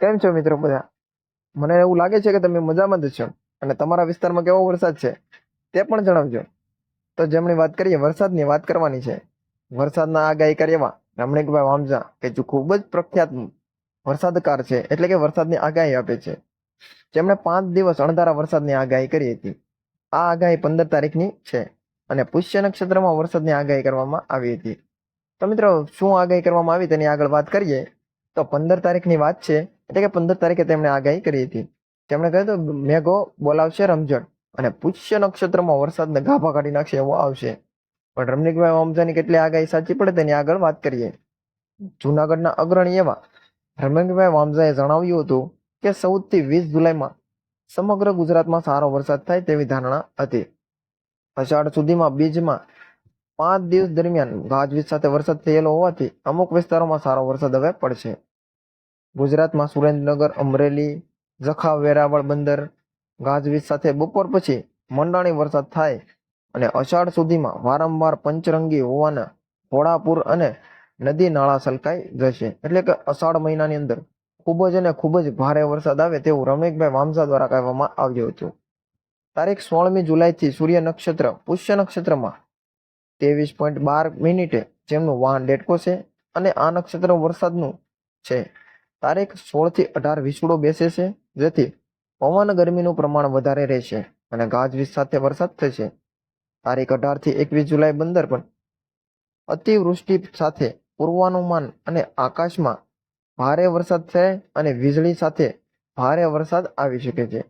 કેમ છો મિત્રો બધા? મને એવું લાગે છે કે તમે મજામાં જ છો. અને તમારા વિસ્તારમાં કેવો વરસાદ છે, તે પણ જણાવજો. તો જેમની વાત કરીએ વરસાદની વાત કરવાની છે. વરસાદના આગાહી કરેવા રમણીકભાઈ વામજા કે જે ખૂબ જ પ્રખ્યાત વરસાદકાર છે, એટલે કે વરસાદની આગાહી આપે છે. જેમણે પાંચ દિવસ અણધારા વરસાદની આગાહી કરી હતી. આ આગાહી પંદર તારીખની છે અને પુષ્ય નક્ષત્રમાં વરસાદની આગાહી કરવામાં આવી હતી. તો મિત્રો, શું આગાહી કરવામાં આવી તેની આગળ વાત કરીએ, તો પંદર તારીખની વાત છે એટલે કે પંદર તારીખે તેમણે આગાહી કરી હતી. તેમણે કહ્યું હતું, મેઘો બોલાવશે રમઝટ અને પુષ્ય નક્ષત્રમાં વરસાદને ગાભા કાઢી નાખશે એવો આવશે. પણ રમણીકભાઈ ઓમજાની કેટલી આગાહી સાચી પડે તેની આગળ વાત કરીએ. જુનાગઢના અગ્રણી એવા રમણીકભાઈ વામઝાએ જણાવ્યું હતું કે સૌથી વીસ જુલાઈમાં સમગ્ર ગુજરાતમાં સારો વરસાદ થાય તેવી ધારણા હતી. અષાઢ સુધીમાં બીજમાં પાંચ દિવસ દરમિયાન ગાજવીજ સાથે વરસાદ થયેલો હોવાથી અમુક વિસ્તારોમાં સારો વરસાદ હવે પડશે. ગુજરાતમાં સુરેન્દ્રનગર, અમરેલી જખા વેરાવળ બંદર, ગાજવીજ સાથે બપોર પછી મંડાણી વરસાદ થાય અને અષાઢ સુધીમાં વારંવાર પંચરંગી હોવાના ઘોડાપુર અને નદી નાળા સલકાઈ જશે. એટલે કે અષાઢ મહિનાની અંદર ખૂબ જ અને ખૂબ જ ભારે વરસાદ આવે તેવું રમેશભાઈ વામસા દ્વારા કહેવામાં આવ્યું હતું. તારીખ સોળમી જુલાઈથી સૂર્ય નક્ષત્ર, પુષ્ય નક્ષત્રમાં ત્રેવીસ પોઈન્ટ બાર મિનિટે જેમનું વાહન ડેટકો છે અને આ નક્ષત્ર વરસાદનું છે. તારીખ સોળથી અઢાર વિસુડો બેસે છે, જેથી પવન ગરમીનું પ્રમાણ વધારે રહેશે અને ગાજવીજ સાથે વરસાદ થશે. તારીખ અઢારથી એકવીસ જુલાઈ બંદર પણ અતિવૃષ્ટિ સાથે પૂર્વાનુમાન અને આકાશમાં ભારે વરસાદ થાય અને વીજળી સાથે ભારે વરસાદ આવી શકે છે.